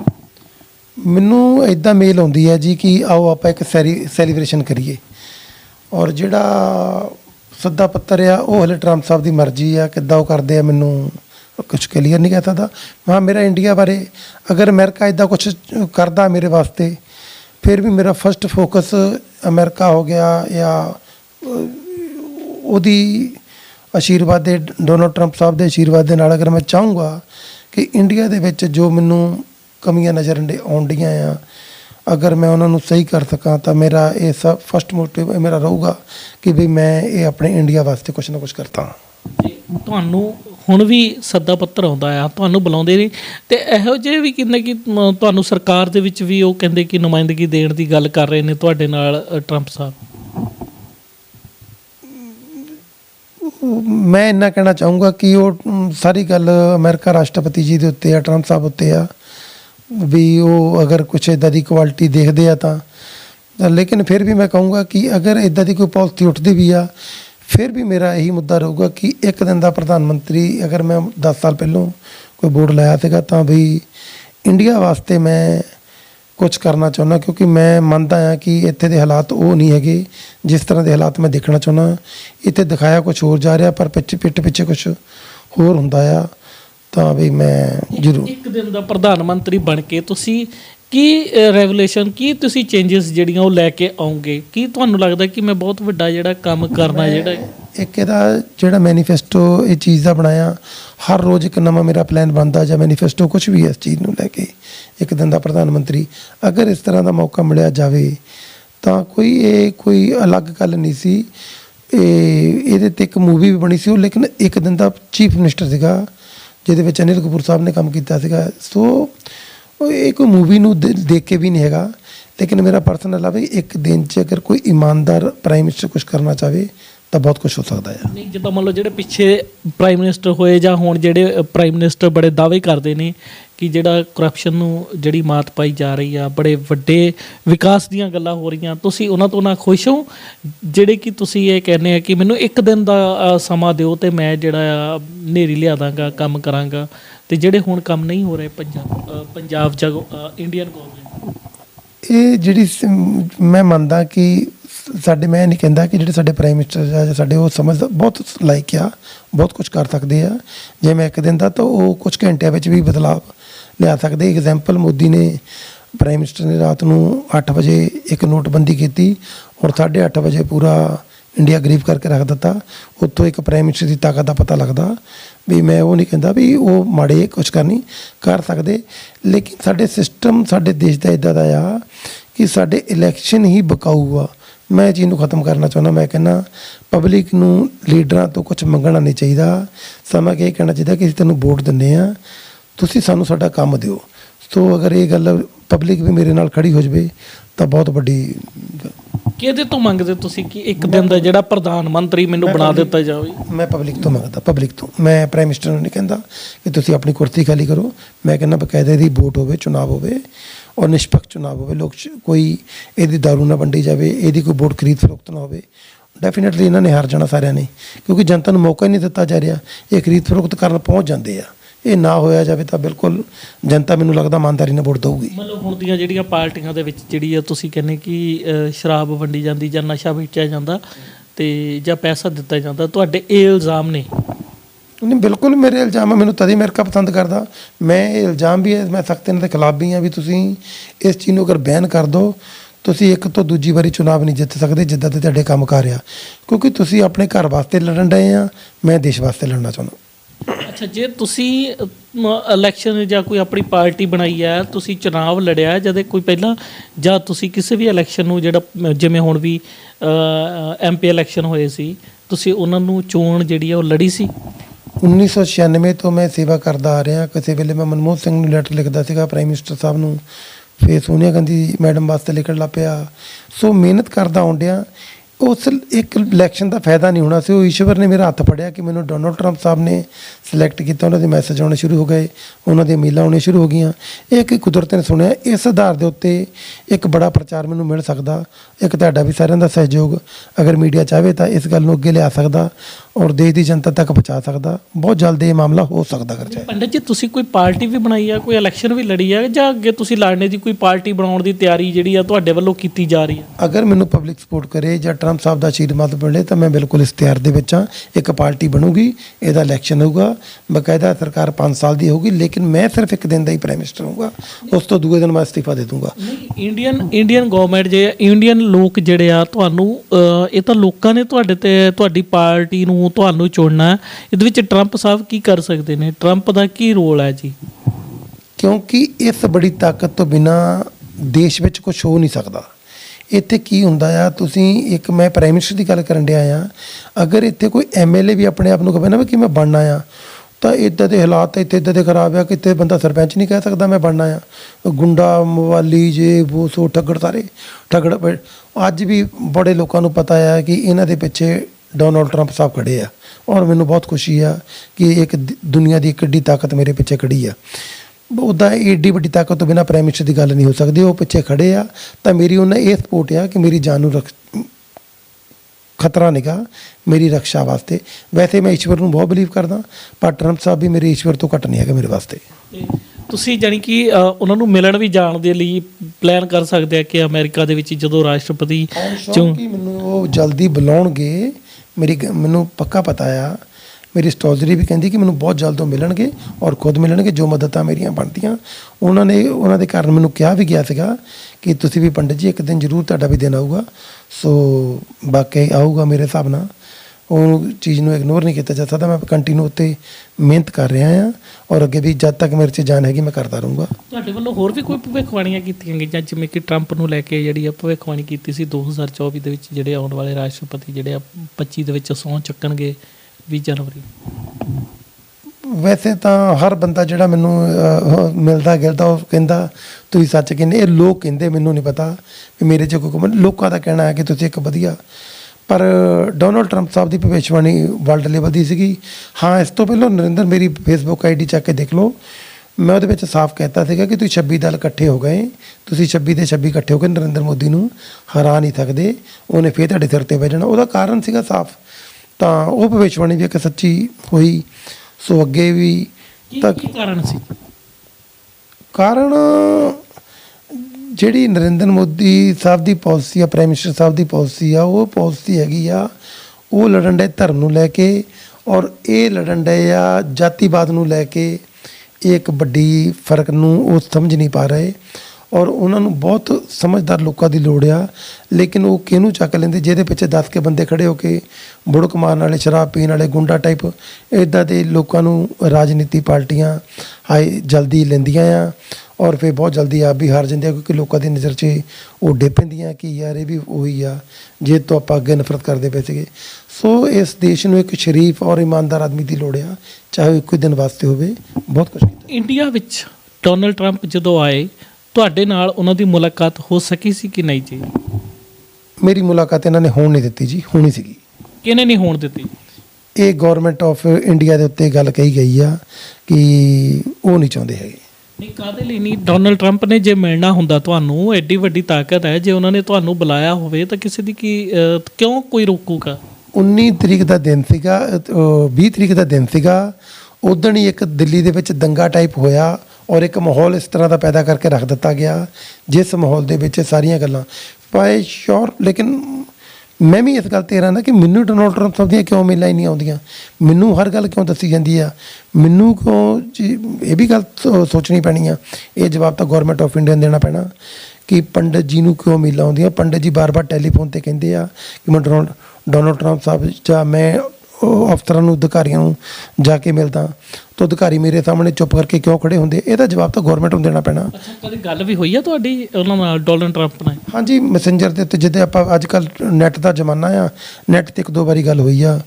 ਮੈਨੂੰ ਇਦਾਂ ਮੇਲ ਆਉਂਦੀ ਹੈ ਜੀ ਕਿ ਆਓ ਆਪਾਂ ਇੱਕ ਸੈਲੀਬ੍ਰੇਸ਼ਨ ਕਰੀਏ। ਔਰ ਜਿਹੜਾ ਸੱਦਾ ਪੱਤਰ ਆ, ਉਹ ਹਲੇ ਟਰੰਪ ਸਾਹਿਬ ਦੀ ਮਰਜ਼ੀ ਆ, ਕਿੱਦਾਂ ਉਹ ਕਰਦੇ ਆ, ਮੈਨੂੰ ਕੁਝ ਕਲੀਅਰ ਨਹੀਂ ਕਹਿ ਸਕਦਾ ਹਾਂ ਮੇਰਾ ਇੰਡੀਆ ਬਾਰੇ ਅਗਰ ਅਮਰੀਕਾ ਇਦਾਂ ਕੁਝ ਕਰਦਾ ਮੇਰੇ ਵਾਸਤੇ, ਫਿਰ ਵੀ ਮੇਰਾ ਫਰਸਟ ਫੋਕਸ ਅਮਰੀਕਾ ਹੋ ਗਿਆ ਜਾਂ ਉਹਦੀ ਆਸ਼ੀਰਵਾਦ ਦੇ ਡੋਨਲਡ ਟਰੰਪ ਸਾਹਿਬ ਦੇ ਆਸ਼ੀਰਵਾਦ ਦੇ ਨਾਲ ਅਗਰ ਮੈਂ ਚਾਹੂੰਗਾ ਕਿ ਇੰਡੀਆ ਦੇ ਵਿੱਚ ਜੋ ਮੈਨੂੰ ਕਮੀਆਂ ਨਜ਼ਰ ਆਉਂਦੇ- ਆਉਂਦੀਆਂ ਆ, ਅਗਰ ਮੈਂ ਉਹਨਾਂ ਨੂੰ ਸਹੀ ਕਰ ਸਕਾਂ ਤਾਂ ਮੇਰਾ ਇਹ ਸਭ ਫਸਟ ਮੋਟਿਵ ਮੇਰਾ ਰਹੂਗਾ ਕਿ ਵੀ ਮੈਂ ਇਹ ਆਪਣੇ ਇੰਡੀਆ ਵਾਸਤੇ ਕੁਝ ਨਾ ਕੁਝ ਕਰਤਾ। ਤੁਹਾਨੂੰ ਹੁਣ ਵੀ ਸੱਦਾ ਪੱਤਰ ਆਉਂਦਾ ਆ, ਤੁਹਾਨੂੰ ਬੁਲਾਉਂਦੇ ਨੇ ਤੇ ਇਹੋ ਜਿਹੇ ਵੀ ਕਿੰਨੇ ਕਿ ਤੁਹਾਨੂੰ ਸਰਕਾਰ ਦੇ ਵਿੱਚ ਵੀ ਉਹ ਕਹਿੰਦੇ ਕਿ ਨੁਮਾਇੰਦਗੀ ਦੇਣ ਦੀ ਗੱਲ ਕਰ ਰਹੇ ਨੇ ਤੁਹਾਡੇ ਨਾਲ ਟਰੰਪ ਸਾਹਿਬ। ਮੈਂ ਇੰਨਾ ਕਹਿਣਾ ਚਾਹੂੰਗਾ ਕਿ ਉਹ ਸਾਰੀ ਗੱਲ ਅਮਰੀਕਾ ਰਾਸ਼ਟਰਪਤੀ ਜੀ ਦੇ ਉੱਤੇ ਆ, ਟਰੰਪ ਸਾਹਿਬ ਉੱਤੇ ਆ, ਵੀ ਉਹ ਅਗਰ ਕੁਛ ਇਦਾਂ ਦੀ ਕੁਆਲਿਟੀ ਦੇਖਦੇ ਆ ਤਾਂ। ਤਾਂ ਲੇਕਿਨ ਫਿਰ ਵੀ ਮੈਂ ਕਹੂੰਗਾ ਕਿ ਅਗਰ ਇਦਾਂ ਦੀ ਕੋਈ ਪਾਲਿਸੀ ਉੱਠਦੀ ਵੀ ਆ ਫਿਰ ਵੀ ਮੇਰਾ ਇਹੀ ਮੁੱਦਾ ਰਹੂਗਾ ਕਿ ਇੱਕ ਦਿਨ ਦਾ ਪ੍ਰਧਾਨ ਮੰਤਰੀ ਅਗਰ ਮੈਂ 10 ਸਾਲ ਪਹਿਲਾਂ ਕੋਈ ਬੋਰਡ ਲਾਇਆ ਸੀਗਾ ਤਾਂ ਵੀ ਇੰਡੀਆ ਵਾਸਤੇ ਮੈਂ ਕੁਝ ਕਰਨਾ ਚਾਹੁੰਦਾ, ਕਿਉਂਕਿ ਮੈਂ ਮੰਨਦਾ ਹਾਂ ਕਿ ਇੱਥੇ ਦੇ ਹਾਲਾਤ ਉਹ ਨਹੀਂ ਹੈਗੇ ਜਿਸ ਤਰ੍ਹਾਂ ਦੇ ਹਾਲਾਤ ਮੈਂ ਦੇਖਣਾ ਚਾਹੁੰਦਾ। ਇੱਥੇ ਦਿਖਾਇਆ ਕੁਝ ਹੋਰ ਜਾ ਰਿਹਾ, ਪਰ ਪਿੱਛੇ, ਪਿੱਠ ਪਿੱਛੇ ਕੁਝ ਹੋਰ ਹੁੰਦਾ ਆ, ਤਾਂ ਵੀ ਮੈਂ ਜ਼ਰੂਰ ਇੱਕ ਦਿਨ ਦਾ ਪ੍ਰਧਾਨ ਮੰਤਰੀ ਬਣ ਕੇ ਤੁਸੀਂ ਕੀ ਰੈਵੋਲੂਸ਼ਨ ਕੀ ਤੁਸੀਂ ਚੇਂਜਸ ਜਿਹੜੀਆਂ ਉਹ ਲੈ ਕੇ ਆਉਂਗੇ? ਕੀ ਤੁਹਾਨੂੰ ਲੱਗਦਾ ਕਿ ਮੈਂ ਬਹੁਤ ਵੱਡਾ ਜਿਹੜਾ ਕੰਮ ਕਰਨਾ ਜਿਹੜਾ ਇੱਕ ਇਹਦਾ ਜਿਹੜਾ ਮੈਨੀਫੈਸਟੋ ਇਹ ਚੀਜ਼ ਦਾ ਬਣਾਇਆ ਹਰ ਰੋਜ਼ ਇੱਕ ਨਵਾਂ ਮੇਰਾ ਪਲਾਨ ਬਣਦਾ ਜਾਂ ਮੈਨੀਫੈਸਟੋ ਕੁਝ ਵੀ ਇਸ ਚੀਜ਼ ਨੂੰ ਲੈ ਕੇ ਇੱਕ ਦਿਨ ਦਾ ਪ੍ਰਧਾਨ ਮੰਤਰੀ। ਅਗਰ ਇਸ ਤਰ੍ਹਾਂ ਦਾ ਮੌਕਾ ਮਿਲਿਆ ਜਾਵੇ ਤਾਂ ਕੋਈ ਇਹ ਕੋਈ ਅਲੱਗ ਗੱਲ ਨਹੀਂ ਸੀ। ਇਹ ਇਹਦੇ ਤੇ ਇੱਕ ਮੂਵੀ ਵੀ ਬਣੀ ਸੀ ਉਹ ਲੇਕਿਨ ਇੱਕ ਦਿਨ ਦਾ ਚੀਫ ਮਿਨਿਸਟਰ ਸੀਗਾ ਜਿਹਦੇ ਵਿੱਚ ਅਨਿਲ ਕਪੂਰ ਸਾਹਿਬ ਨੇ ਕੰਮ ਕੀਤਾ ਸੀਗਾ। ਸੋ ਉਹ ਇਹ ਕੋਈ ਮੂਵੀ ਨੂੰ ਦੇ- ਦੇਖ ਕੇ ਵੀ ਨਹੀਂ ਹੈਗਾ। ਲੇਕਿਨ ਮੇਰਾ ਪਰਸਨਲ ਆ ਵੀ ਇੱਕ ਦਿਨ 'ਚ ਅਗਰ ਕੋਈ ਇਮਾਨਦਾਰ ਪ੍ਰਾਈਮ ਮਿਨਿਸਟਰ ਕੁਝ ਕਰਨਾ ਚਾਹਵੇ ਤਾਂ ਬਹੁਤ ਕੁਝ ਹੋ ਸਕਦਾ ਹੈ। ਨਹੀਂ ਜਿੱਦਾਂ ਮੰਨ ਲਓ ਜਿਹੜੇ ਪਿੱਛੇ ਪ੍ਰਾਈਮ ਮਿਨਿਸਟਰ ਹੋਏ ਜਾਂ ਹੁਣ ਜਿਹੜੇ ਪ੍ਰਾਈਮ ਮਿਨਿਸਟਰ ਬੜੇ ਦਾਅਵੇ ਕਰਦੇ ਨੇ ਕਿ ਜਿਹੜਾ ਕਰਪਸ਼ਨ ਨੂੰ ਜਿਹੜੀ ਮਾਤ ਪਾਈ ਜਾ ਰਹੀ ਆ ਬੜੇ ਵੱਡੇ ਵਿਕਾਸ ਦੀਆਂ ਗੱਲਾਂ ਹੋ ਰਹੀਆਂ ਤੁਸੀਂ ਉਹਨਾਂ ਤੋਂ ਨਾ ਖੁਸ਼ ਹੋ? ਜਿਹੜੇ ਕਿ ਤੁਸੀਂ ਇਹ ਕਹਿੰਦੇ ਆ ਕਿ ਮੈਨੂੰ ਇੱਕ ਦਿਨ ਦਾ ਅ, ਸਮਾਂ ਦਿਓ ਤੇ ਮੈਂ ਜਿਹੜਾ ਆ ਨੇਰੀ ਲਿਆ ਦਾਂਗਾ ਕੰਮ ਕਰਾਂਗਾ। ਤੇ ਜਿਹੜੇ ਹੁਣ ਕੰਮ ਨਹੀਂ ਹੋ ਰਹੇ ਪੰਜਾਬ ਪੰਜਾਬ ਜਗ ਇੰਡੀਅਨ ਗਵਰਨਮੈਂਟ ਇਹ ਜਿਹੜੀ ਮੈਂ ਮੰਨਦਾ ਕਿ ਸਾਡੇ, ਮੈਂ ਨਹੀਂ ਕਹਿੰਦਾ ਕਿ ਜਿਹੜੇ ਸਾਡੇ ਪ੍ਰਾਈਮ ਮਿਨਿਸਟਰ ਜਾਂ ਸਾਡੇ ਉਹ ਸਮਝ, ਬਹੁਤ ਲਾਇਕ ਆ, ਬਹੁਤ ਕੁਝ ਕਰ ਸਕਦੇ ਆ। ਜੇ ਮੈਂ ਇੱਕ ਦਿਨ ਦਾ ਤਾਂ ਉਹ ਕੁਝ ਘੰਟਿਆਂ ਵਿੱਚ ਵੀ ਬਦਲਾਅ ਲਿਆ ਸਕਦੇ। ਐਗਜ਼ਾਮਪਲ ਮੋਦੀ ਨੇ ਪ੍ਰਾਈਮ ਮਿਨਿਸਟਰ ਨੇ ਰਾਤ ਨੂੰ 8 ਵਜੇ ਇੱਕ ਨੋਟਬੰਦੀ ਕੀਤੀ ਔਰ 8:30 ਵਜੇ ਪੂਰਾ ਇੰਡੀਆ ਗਰੀਬ ਕਰਕੇ ਰੱਖ ਦਿੱਤਾ। ਉੱਥੋਂ ਇੱਕ ਪ੍ਰਾਈਮ ਮਿਨਿਸਟਰ ਦੀ ਤਾਕਤ ਦਾ ਪਤਾ ਲੱਗਦਾ। ਵੀ ਮੈਂ ਉਹ ਨਹੀਂ ਕਹਿੰਦਾ ਵੀ ਉਹ ਮਾੜੇ ਕੁਝ ਕਰਨੀ ਕਰ ਸਕਦੇ। ਲੇਕਿਨ ਸਾਡੇ ਸਿਸਟਮ ਸਾਡੇ ਦੇਸ਼ ਦਾ ਇਦਾਂ ਦਾ ਆ ਕਿ ਸਾਡੇ ਇਲੈਕਸ਼ਨ ਹੀ ਬਕਾਊ ਆ। ਮੈਂ ਇਹ ਚੀਜ਼ ਨੂੰ ਖਤਮ ਕਰਨਾ ਚਾਹੁੰਦਾ, ਮੈਂ ਕਹਿੰਦਾ ਪਬਲਿਕ ਨੂੰ ਲੀਡਰਾਂ ਤੋਂ ਕੁਝ ਮੰਗਣਾ ਨਹੀਂ ਚਾਹੀਦਾ। ਸਮਾਂ ਕਿ ਇਹ ਕਹਿਣਾ ਚਾਹੀਦਾ ਕਿ ਅਸੀਂ ਤੈਨੂੰ ਵੋਟ ਦਿੰਦੇ ਆ ਤੁਸੀਂ ਸਾਨੂੰ ਸਾਡਾ ਕੰਮ ਦਿਓ। ਸੋ ਅਗਰ ਇਹ ਗੱਲ ਪਬਲਿਕ ਵੀ ਮੇਰੇ ਨਾਲ ਖੜੀ ਹੋ ਜਵੇ, ਤਾਂ ਬਹੁਤ ਵੱਡੀ ਕਿਹਦੇ ਤੋਂ ਮੰਗਦੇ ਤੁਸੀਂ ਕਿ ਇੱਕ ਦਿਨ ਦਾ ਜਿਹੜਾ ਪ੍ਰਧਾਨ ਮੰਤਰੀ ਮੈਨੂੰ ਬਣਾ ਦਿੱਤਾ ਜਾਵੇ? ਮੈਂ ਪਬਲਿਕ ਤੋਂ ਮੰਗਦਾ ਪਬਲਿਕ ਤੋਂ। ਮੈਂ ਪ੍ਰਾਈਮ ਮਿਨਿਸਟਰ ਨੂੰ ਨਹੀਂ ਕਹਿੰਦਾ ਕਿ ਤੁਸੀਂ ਆਪਣੀ ਕੁਰਸੀ ਖਾਲੀ ਕਰੋ। ਮੈਂ ਕਹਿੰਦਾ ਬਕਾਇਦੇ ਦੀ ਵੋਟ ਹੋਵੇ ਚੁਣਾਵ ਹੋਵੇ ਔਰ ਨਿਸ਼ਪੱਖ ਚੁਣਾਵ ਹੋਵੇ। ਲੋਕ ਕੋਈ ਇਹਦੀ ਦਾਰੂ ਨਾ ਵੰਡੀ ਜਾਵੇ ਇਹਦੀ ਕੋਈ ਵੋਟ ਖਰੀਦ ਫਰੋਖਤ ਨਾ ਹੋਵੇ। ਡੈਫੀਨਿਟਲੀ ਇਹਨਾਂ ਨੇ ਹਾਰ ਜਾਣਾ ਸਾਰਿਆਂ ਨੇ। ਕਿਉਂਕਿ ਜਨਤਾ ਨੂੰ ਮੌਕਾ ਹੀ ਨਹੀਂ ਦਿੱਤਾ ਜਾ ਰਿਹਾ। ਇਹ ਖਰੀਦ ਫਰੋਖਤ ਕਰਨ ਪਹੁੰਚ ਜਾਂਦੇ ਆ। ਇਹ ਨਾ ਹੋਇਆ ਜਾਵੇ ਤਾਂ ਬਿਲਕੁਲ ਜਨਤਾ ਮੈਨੂੰ ਲੱਗਦਾ ਇਮਾਨਦਾਰੀ ਨਾਲ ਵੋਟ ਦਊਗੀ। ਮਤਲਬ ਹੁਣ ਦੀਆਂ ਜਿਹੜੀਆਂ ਪਾਰਟੀਆਂ ਦੇ ਵਿੱਚ ਜਿਹੜੀ ਆ ਤੁਸੀਂ ਕਹਿੰਦੇ ਕਿ ਸ਼ਰਾਬ ਵੰਡੀ ਜਾਂਦੀ ਜਾਂ ਨਸ਼ਾ ਵੇਚਿਆ ਜਾਂਦਾ ਤੇ ਜਾਂ ਪੈਸਾ ਦਿੱਤਾ ਜਾਂਦਾ ਤੁਹਾਡੇ ਇਹ ਇਲਜ਼ਾਮ ਨੇ? ਨਹੀਂ ਬਿਲਕੁਲ ਮੇਰੇ ਇਲਜ਼ਾਮ ਮੈਨੂੰ ਤਦੀ ਅਮਰੀਕਾ ਪਸੰਦ ਕਰਦਾ। ਮੈਂ ਇਹ ਇਲਜ਼ਾਮ ਵੀ ਹੈ ਮੈਂ ਸਖਤ ਇਹਨਾਂ ਦੇ ਖਿਲਾਫ ਵੀ ਹਾਂ ਵੀ ਤੁਸੀਂ ਇਸ ਚੀਜ਼ ਨੂੰ ਅਗਰ ਬੈਨ ਕਰ ਦੋ ਤੁਸੀਂ ਇੱਕ ਤੋਂ ਦੂਜੀ ਵਾਰੀ ਚੁਣਾਵ ਨਹੀਂ ਜਿੱਤ ਸਕਦੇ ਜਿੱਦਾਂ ਦੇ ਤੁਹਾਡੇ ਕੰਮ ਕਰ ਆ ਕਿਉਂਕਿ ਤੁਸੀਂ ਆਪਣੇ ਘਰ ਵਾਸਤੇ ਲੜਨ ਡਏ ਆ ਮੈਂ ਦੇਸ਼ ਵਾਸਤੇ ਲੜਨਾ ਚਾਹੁੰਦਾ। ਅੱਛਾ, ਜੇ ਤੁਸੀਂ ਇਲੈਕਸ਼ਨ ਜਾਂ ਕੋਈ ਆਪਣੀ ਪਾਰਟੀ ਬਣਾਈ ਹੈ, ਤੁਸੀਂ ਚੁਣਾਵ ਲੜਿਆ ਜਦ ਕੋਈ ਪਹਿਲਾਂ, ਜਾਂ ਤੁਸੀਂ ਕਿਸੇ ਵੀ ਇਲੈਕਸ਼ਨ ਨੂੰ ਜਿਹੜਾ ਜਿਵੇਂ ਹੁਣ ਵੀ ਐਮਪੀ ਇਲੈਕਸ਼ਨ ਹੋਏ ਸੀ, ਤੁਸੀਂ ਉਹਨਾਂ ਨੂੰ ਚੋਣ ਜਿਹੜੀ ਆ ਉਹ ਲੜੀ ਸੀ? 1996 ਤੋਂ ਮੈਂ ਸੇਵਾ ਕਰਦਾ ਆ ਰਿਹਾ, ਕਿਸੇ ਵੇਲੇ ਮੈਂ ਮਨਮੋਹਨ ਸਿੰਘ ਨੂੰ ਲੈਟਰ ਲਿਖਦਾ ਸੀਗਾ ਪ੍ਰਾਈਮ ਮਿਨਿਸਟਰ ਸਾਹਿਬ ਨੂੰ, ਫਿਰ ਸੋਨੀਆ ਗਾਂਧੀ ਮੈਡਮ ਵਾਸਤੇ ਲਿਖਣ ਲੱਗ ਪਿਆ। ਸੋ ਮਿਹਨਤ ਕਰਦਾ ਆਉਂਦਿਆਂ ਉਸ ਇੱਕ ਇਲੈਕਸ਼ਨ ਦਾ ਫਾਇਦਾ ਨਹੀਂ ਹੋਣਾ ਸੀ। ਉਹ ਈਸ਼ਵਰ ਨੇ ਮੇਰਾ ਹੱਥ ਫੜਿਆ ਕਿ ਮੈਨੂੰ ਡੋਨਲਡ ਟਰੰਪ ਸਾਹਿਬ ਨੇ ਸਿਲੈਕਟ ਕੀਤਾ। ਉਹਨਾਂ ਦੇ ਮੈਸੇਜ ਆਉਣੇ ਸ਼ੁਰੂ ਹੋ ਗਏ। ਉਹਨਾਂ ਦੀਆਂ ਮੇਲਾਂ ਆਉਣੀਆਂ ਸ਼ੁਰੂ ਹੋ ਗਈਆਂ। ਇਹ ਇੱਕ ਕੁਦਰਤ ਨੇ ਸੁਣਿਆ। ਇਸ ਆਧਾਰ ਦੇ ਉੱਤੇ ਇੱਕ ਬੜਾ ਪ੍ਰਚਾਰ ਮੈਨੂੰ ਮਿਲ ਸਕਦਾ। ਇੱਕ ਤੁਹਾਡਾ ਵੀ ਸਾਰਿਆਂ ਦਾ ਸਹਿਯੋਗ। ਅਗਰ ਮੀਡੀਆ ਚਾਹਵੇ ਤਾਂ ਇਸ ਗੱਲ ਨੂੰ ਅੱਗੇ ਲਿਆ ਸਕਦਾ। ਔਰ ਦੇਸ਼ ਦੀ ਜਨਤਾ ਤੱਕ ਪਹੁੰਚਾ ਸਕਦਾ। ਬਹੁਤ ਜਲਦੀ ਇਹ ਮਾਮਲਾ ਹੋ ਸਕਦਾ ਕਰ ਚਾਹੇ। ਪੰਡਤ ਜੀ ਤੁਸੀਂ ਕੋਈ ਪਾਰਟੀ ਵੀ ਬਣਾਈ ਆ ਕੋਈ ਇਲੈਕਸ਼ਨ ਵੀ ਲੜੀ ਆ ਜਾਂ ਅੱਗੇ ਤੁਸੀਂ ਲੜਨੇ ਦੀ ਕੋਈ ਪਾਰਟੀ ਬਣਾਉਣ ਦੀ ਤਿਆਰੀ ਜਿਹੜੀ ਆ ਤੁਹਾਡੇ ਵੱਲੋਂ ਕੀਤੀ ਜਾ ਰਹੀ ਆ? ਅਗਰ ਮੈਨੂੰ ਪਬਲਿਕ ਸਪੋਰਟ ਕਰੇ ਜਾਂ ਟਰੰਪ ਸਾਹਿਬ ਦਾ ਆਸ਼ੀਰਵਾਦ ਮਿਲੇ ਤਾਂ ਮੈਂ ਬਿਲਕੁਲ ਇਸ ਤਿਆਰ ਦੇ ਵਿੱਚ ਹਾਂ। ਇੱਕ ਪਾਰਟੀ ਬਣੂਗੀ ਇਹਦਾ ਇਲੈਕਸ਼ਨ ਹੋਊਗਾ। ਬਕਾਇਦਾ ਸਰਕਾਰ 5 ਸਾਲ ਦੀ ਹੋਊਗੀ ਲੇਕਿਨ ਮੈਂ ਸਿਰਫ ਇੱਕ ਦਿਨ ਦਾ ਹੀ ਪ੍ਰਾਈਮ ਮਿਨਿਸਟਰ ਹੋਊਗਾ। ਉਸ ਤੋਂ ਦੂਏ ਦਿਨ ਮੈਂ ਅਸਤੀਫਾ ਦੇ ਦੂੰਗਾ। ਇੰਡੀਅਨ ਇੰਡੀਅਨ ਗਵਰਨਮੈਂਟ ਜੇ ਇੰਡੀਅਨ ਲੋਕ ਜਿਹੜੇ ਆ ਤੁਹਾਨੂੰ ਇਹ ਤਾਂ ਲੋਕਾਂ ਨੇ ਤੁਹਾਡੇ ਤੇ ਤੁਹਾਡੀ ਪਾਰਟੀ ਨੂੰ ਤੁਹਾਨੂੰ ਚੁਣਨਾ ਹੈ। ਇਹਦੇ ਵਿੱਚ ਟਰੰਪ ਸਾਹਿਬ ਕੀ ਕਰ ਸਕਦੇ ਨੇ? ਟਰੰਪ ਦਾ ਕੀ ਰੋਲ ਹੈ ਜੀ? ਕਿਉਂਕਿ ਇਸ ਬੜੀ ਤਾਕਤ ਤੋਂ ਬਿਨਾ ਦੇਸ਼ ਵਿੱਚ ਕੁਝ ਹੋ ਨਹੀਂ ਸਕਦਾ। ਇੱਥੇ ਕੀ ਹੁੰਦਾ ਆ, ਤੁਸੀਂ ਇੱਕ ਮੈਂ ਪ੍ਰਾਈਮ ਮਿਨਿਸਟਰ ਦੀ ਗੱਲ ਕਰਨ ਡਿਆ ਆ। ਅਗਰ ਇੱਥੇ ਕੋਈ ਐਮਐਲਏ ਵੀ ਆਪਣੇ ਆਪ ਨੂੰ ਕਹੇ ਨਾ ਕਿ ਮੈਂ ਬਣਨਾ ਆ, ਤਾਂ ਇਦਾਂ ਦੇ ਹਾਲਾਤ ਇੱਥੇ ਇਦਾਂ ਦੇ ਖਰਾਬ ਆ ਕਿਤੇ ਬੰਦਾ ਸਰਪੰਚ ਨਹੀਂ ਕਹਿ ਸਕਦਾ ਮੈਂ ਬਣਨਾ ਆ। ਗੁੰਡਾ, ਮਵਾਲੀ, ਜੇ ਉਹ ਸੋ, ਠੱਗੜ ਸਾਰੇ, ਠੱਗੜ ਅੱਜ ਵੀ ਬੜੇ ਲੋਕਾਂ ਨੂੰ ਪਤਾ ਆ ਕਿ ਇਹਨਾਂ ਦੇ ਪਿੱਛੇ ਡੋਨਾਲਡ ਟਰੰਪ ਸਾਹਿਬ ਖੜੇ ਆ। ਔਰ ਮੈਨੂੰ ਬਹੁਤ ਖੁਸ਼ੀ ਆ ਕਿ ਇੱਕ ਦੁਨੀਆ ਦੀ ਇੱਕ ਏਡੀ ਤਾਕਤ ਮੇਰੇ ਪਿੱਛੇ ਖੜੀ ਆ। ਉਹਦਾ ਏਡੀ ਵੱਡੀ ਤਾਕਤ ਤੋਂ ਬਿਨਾ ਪ੍ਰਾਈਮ ਮਿਨਿਸਟਰ ਦੀ ਗੱਲ ਨਹੀਂ ਹੋ ਸਕਦੀ। ਉਹ ਪਿੱਛੇ ਖੜੇ ਆ। ਤਾਂ ਮੇਰੀ ਉਹਨਾਂ ਇਹ ਸਪੋਰਟ ਆ ਕਿ ਮੇਰੀ ਜਾਨ ਨੂੰ ਰਖ ਖਤਰਾ ਨਿਗਾ ਮੇਰੀ ਰੱਖਿਆ ਵਾਸਤੇ। ਵੈਸੇ ਮੈਂ ਈਸ਼ਵਰ ਨੂੰ ਬਹੁਤ ਬਲੀਵ ਕਰਦਾ ਪਰ ਟਰੰਪ ਸਾਹਿਬ ਵੀ ਮੇਰੇ ਈਸ਼ਵਰ ਤੋਂ ਘੱਟ ਨਹੀਂ ਹੈਗੇ ਮੇਰੇ ਵਾਸਤੇ। ਤੁਸੀਂ ਜਾਨੀ ਕਿ ਉਹਨਾਂ ਨੂੰ ਮਿਲਣ ਵੀ ਜਾਣ ਦੇ ਲਈ ਪਲਾਨ ਕਰ ਸਕਦੇ ਆ ਕਿ ਅਮਰੀਕਾ ਦੇ ਵਿੱਚ ਜਦੋਂ ਰਾਸ਼ਟਰਪਤੀ ਚੋਂ ਕਿ ਮੈਨੂੰ ਉਹ ਜਲਦੀ ਬੁਲਾਉਣਗੇ ਮੇਰੀ ਗ- ਮੈਨੂੰ ਪੱਕਾ ਪਤਾ ਆ, ਮੇਰੀ ਸਟੋਲਜਰੀ ਵੀ ਕਹਿੰਦੀ ਕਿ ਮੈਨੂੰ ਬਹੁਤ ਜਲਦ ਉਹ ਮਿਲਣਗੇ ਔਰ ਖੁਦ ਮਿਲਣਗੇ ਜੋ ਮਦਦਾਂ ਮੇਰੀਆਂ ਬਣਦੀਆਂ। ਉਹਨਾਂ ਨੇ, ਉਹਨਾਂ ਦੇ ਕਾਰਨ ਮੈਨੂੰ ਕਿਹਾ ਵੀ ਗਿਆ ਸੀਗਾ ਕਿ ਤੁਸੀਂ ਵੀ ਪੰਡਿਤ ਜੀ, ਇੱਕ ਦਿਨ ਜ਼ਰੂਰ ਤੁਹਾਡਾ ਵੀ ਦਿਨ ਆਊਗਾ। ਸੋ ਬਾਕੀ ਆਊਗਾ ਮੇਰੇ ਹਿਸਾਬ ਨਾਲ। ਉਹ ਚੀਜ਼ ਨੂੰ ਇਗਨੋਰ ਨਹੀਂ ਕੀਤਾ ਜਾ ਸਕਦਾ। ਮੈਂ ਕੰਟੀਨਿਊ ਉੱਤੇ ਮਿਹਨਤ ਕਰ ਰਿਹਾ ਆ ਔਰ ਅੱਗੇ ਵੀ ਜਦ ਤੱਕ ਮੇਰੇ 'ਚ ਜਾਨ ਹੈਗੀ ਮੈਂ ਕਰਦਾ ਰਹੂੰਗਾ। ਤੁਹਾਡੇ ਵੱਲੋਂ ਹੋਰ ਵੀ ਕੋਈ ਭਵਿੱਖਬਾਣੀਆਂ ਕੀਤੀਆਂ ਗਈਆਂ? ਜਿਵੇਂ ਕਿ ਟਰੰਪ ਨੂੰ ਲੈ ਕੇ ਜਿਹੜੀ ਆ ਭਵਿੱਖਬਾਣੀ ਕੀਤੀ ਸੀ 2024 ਦੇ ਵਿੱਚ ਜਿਹੜੇ ਆਉਣ ਵਾਲੇ ਰਾਸ਼ਟਰਪਤੀ ਜਿਹੜੇ ਆ 25 ਦੇ ਵਿੱਚ ਸਹੁੰ ਚੱਕਣਗੇ 20 ਜਨਵਰੀ? ਵੈਸੇ ਤਾਂ ਹਰ ਬੰਦਾ ਜਿਹੜਾ ਮੈਨੂੰ ਮਿਲਦਾ ਗਿਲਦਾ ਉਹ ਕਹਿੰਦਾ ਤੁਸੀਂ ਸੱਚ ਕਹਿੰਦੇ? ਇਹ ਲੋਕ ਕਹਿੰਦੇ ਮੈਨੂੰ ਨਹੀਂ ਪਤਾ। ਵੀ ਮੇਰੇ 'ਚ ਕੋਈ ਲੋਕਾਂ ਦਾ ਕਹਿਣਾ ਹੈ ਕਿ ਤੁਸੀਂ ਇੱਕ ਵਧੀਆ ਪਰ ਡੋਨਲਡ ਟਰੰਪ ਸਾਹਿਬ ਦੀ ਭਵਿੱਖਬਾਣੀ ਵਰਲਡ ਲੈਵਲ ਦੀ ਸੀਗੀ। ਹਾਂ ਇਸ ਤੋਂ ਪਹਿਲਾਂ ਨਰਿੰਦਰ ਮੇਰੀ ਫੇਸਬੁੱਕ ਆਈਡੀ ਚੱਕ ਕੇ ਦੇਖ ਲਓ। ਮੈਂ ਉਹਦੇ ਵਿੱਚ ਸਾਫ਼ ਕਹਿਤਾ ਸੀਗਾ ਕਿ ਤੁਸੀਂ 26 ਦਲ ਇਕੱਠੇ ਹੋ ਗਏ। ਤੁਸੀਂ 26 ਦੇ 26 ਇਕੱਠੇ ਹੋ ਕੇ ਨਰਿੰਦਰ ਮੋਦੀ ਨੂੰ ਹਰਾ ਨਹੀਂ ਸਕਦੇ। ਉਹਨੇ ਫੇਰ ਤੁਹਾਡੇ ਸਿਰ ਤੇ ਬਹਿ ਜਾਣਾ ਉਹਦਾ ਕਾਰਨ ਸੀਗਾ ਸਾਫ਼। ਤਾਂ ਉਹ ਭਵਿੱਖਬਾਣੀ ਵੀ ਇੱਕ ਸੱਚੀ ਹੋਈ। ਸੋ ਅੱਗੇ ਵੀ ਕੀ ਕਾਰਨ ਸੀ? ਕਾਰਨ ਜਿਹੜੀ ਨਰਿੰਦਰ ਮੋਦੀ ਸਾਹਿਬ ਦੀ ਪਾਲਿਸੀ ਆ ਪ੍ਰਾਈਮ ਮਿਨਿਸਟਰ ਸਾਹਿਬ ਦੀ ਪਾਲਿਸੀ ਆ, ਉਹ ਪਾਲਿਸੀ ਹੈਗੀ ਆ, ਉਹ ਲੜਨ ਦੇ ਧਰਮ ਨੂੰ ਲੈ ਕੇ ਔਰ ਇਹ ਲੜਨ ਦੇ ਆ ਜਾਤੀਵਾਦ ਨੂੰ ਲੈ ਕੇ ਇਹ ਇੱਕ ਵੱਡੀ ਫ਼ਰਕ ਨੂੰ ਉਹ ਸਮਝ ਨਹੀਂ ਪਾ ਰਹੇ ਔਰ ਉਹਨਾਂ ਨੂੰ ਬਹੁਤ ਸਮਝਦਾਰ ਲੋਕਾਂ ਦੀ ਲੋੜ ਆ, ਲੇਕਿਨ ਉਹ ਕਿਹਨੂੰ ਚੱਕ ਲੈਂਦੇ? ਜਿਹਦੇ ਪਿੱਛੇ 10 ਕੇ ਬੰਦੇ ਖੜੇ ਹੋ ਕੇ ਬੁੜਕ ਮਾਰਨ ਵਾਲੇ, ਸ਼ਰਾਬ ਪੀਣ ਵਾਲੇ, ਗੁੰਡਾ ਟਾਈਪ ਇਦਾਂ ਦੇ ਲੋਕਾਂ ਨੂੰ ਰਾਜਨੀਤੀ ਪਾਰਟੀਆਂ ਹਾਈ ਜਲਦੀ ਲੈਂਦੀਆਂ ਆ। ਔਰ ਫਿਰ ਬਹੁਤ ਜਲਦੀ ਆਪ ਵੀ ਹਾਰ ਜਾਂਦੇ ਆ ਕਿਉਂਕਿ ਲੋਕਾਂ ਦੀ ਨਜ਼ਰ 'ਚ ਉਹ ਡੇ ਪੈਂਦੀਆਂ ਕਿ ਯਾਰ ਇਹ ਵੀ ਉਹੀ ਆ ਜੇ ਤੋਂ ਆਪਾਂ ਅੱਗੇ ਨਫ਼ਰਤ ਕਰਦੇ ਪਏ ਸੀਗੇ। ਸੋ ਇਸ ਦੇਸ਼ ਨੂੰ ਇੱਕ ਸ਼ਰੀਫ ਔਰ ਇਮਾਨਦਾਰ ਆਦਮੀ ਦੀ ਲੋੜ ਆ ਚਾਹੇ ਹੀ ਦਿਨ ਵਾਸਤੇ ਹੋਵੇ ਬਹੁਤ ਕੁਝ ਕੀਤਾ। ਇੰਡੀਆ ਵਿੱਚ ਡੋਨਲਡ ਟਰੰਪ ਜਦੋਂ ਆਏ ਤੁਹਾਡੇ ਨਾਲ ਉਹਨਾਂ ਦੀ ਮੁਲਾਕਾਤ ਹੋ ਸਕੀ ਸੀ ਕਿ ਨਹੀਂ ਜੀ? ਮੇਰੀ ਮੁਲਾਕਾਤ ਇਹਨਾਂ ਨੇ ਹੋਣ ਨਹੀਂ ਦਿੱਤੀ ਜੀ ਹੋਣੀ ਸੀਗੀ। ਕਿਹਨੇ ਨਹੀਂ ਹੋਣ ਦਿੱਤੀ? ਇਹ ਗਵਰਨਮੈਂਟ ਆਫ ਇੰਡੀਆ ਦੇ ਉੱਤੇ ਗੱਲ ਕਹੀ ਗਈ ਆ ਕਿ ਉਹ ਨਹੀਂ ਚਾਹੁੰਦੇ ਹੈਗੇ। ਨਹੀਂ ਕਾਦੇ ਲਈ? ਨਹੀਂ ਡੋਨਲਡ ਟਰੰਪ ਨੇ ਜੇ ਮਿਲਣਾ ਹੁੰਦਾ ਤੁਹਾਨੂੰ ਐਡੀ ਵੱਡੀ ਤਾਕਤ ਹੈ ਜੇ ਉਹਨਾਂ ਨੇ ਤੁਹਾਨੂੰ ਬੁਲਾਇਆ ਹੋਵੇ ਤਾਂ ਕਿਸੇ ਦੀ ਕੀ ਕਿਉਂ ਕੋਈ ਰੋਕੂਗਾ? 19 ਤਰੀਕ ਦਾ ਦਿਨ ਸੀਗਾ ਅਹ, 20 ਤਰੀਕ ਦਾ ਦਿਨ ਸੀਗਾ ਉਦੋਂ ਹੀ ਇੱਕ ਦਿੱਲੀ ਦੇ ਵਿੱਚ ਦੰਗਾ ਟਾਈਪ ਹੋਇਆ ਔਰ ਇੱਕ ਮਾਹੌਲ ਇਸ ਤਰ੍ਹਾਂ ਦਾ ਪੈਦਾ ਕਰਕੇ ਰੱਖ ਦਿੱਤਾ ਗਿਆ ਜਿਸ ਮਾਹੌਲ ਦੇ ਵਿੱਚ ਸਾਰੀਆਂ ਗੱਲਾਂ। ਪਾਏ ਸ਼ੋਰ ਲੇਕਿਨ ਮੈਂ ਵੀ ਇਸ ਗੱਲ ਤੇ ਰਹਿੰਦਾ ਕਿ ਮੈਨੂੰ ਡੋਨਾਲਡ ਟਰੰਪ ਸਾਹਿਬ ਦੀਆਂ ਕਿਉਂ ਮੇਲਾਂ ਹੀ ਨਹੀਂ ਆਉਂਦੀਆਂ? ਮੈਨੂੰ ਹਰ ਗੱਲ ਕਿਉਂ ਦੱਸੀ ਜਾਂਦੀ ਆ? ਮੈਨੂੰ ਕਿਉਂ ਜੀ, ਇਹ ਵੀ ਗੱਲ ਸੋ- ਸੋਚਣੀ ਪੈਣੀ ਆ। ਇਹ ਜਵਾਬ ਤਾਂ ਗਵਰਨਮੈਂਟ ਆਫ ਇੰਡੀਆ ਨੂੰ ਦੇਣਾ ਪੈਣਾ ਕਿ ਪੰਡਤ ਜੀ ਨੂੰ ਕਿਉਂ ਮੇਲਾਂ ਆਉਂਦੀਆਂ? ਪੰਡਤ ਜੀ ਬਾਰ-ਬਾਰ ਟੈਲੀਫੋਨ ਤੇ ਕਹਿੰਦੇ ਆ ਕਿ ਮੈਂ ਡੋਨਾਲਡ ਡੋਨਾਲਡ ਟਰੰਪ ਸਾਹਿਬ ਜਾਂ ਮੈਂ ਉਹ ਅਫਸਰਾਂ ਨੂੰ ਅਧਿਕਾਰੀਆਂ ਨੂੰ ਜਾ ਕੇ ਮਿਲਦਾ। ਤਾਂ ਅਧਿਕਾਰੀ ਮੇਰੇ ਸਾਹਮਣੇ ਚੁੱਪ ਕਰਕੇ ਕਿਉਂ ਖੜੇ ਹੁੰਦੇ? ਇਹਦਾ ਜਵਾਬ ਤਾਂ ਗਵਰਨਮੈਂਟ ਨੂੰ ਦੇਣਾ ਪੈਣਾ। ਅੱਛਾ ਕਦੇ ਗੱਲ ਵੀ ਹੋਈ ਆ ਤੁਹਾਡੀ ਉਹਨਾਂ ਨਾਲ ਡੋਨਲਡ ਟਰੰਪ ਨਾਲ? ਹਾਂਜੀ ਮੈਸੇਂਜਰ ਦੇ ਉੱਤੇ ਜਿੱਦੇ ਆਪਾਂ ਅੱਜ ਕੱਲ ਨੈਟ ਦਾ ਜ਼ਮਾਨਾ ਆ ਨੈਟ ਤੇ ਇੱਕ ਦੋ ਵਾਰੀ ਗੱਲ ਹੋਈ ਆ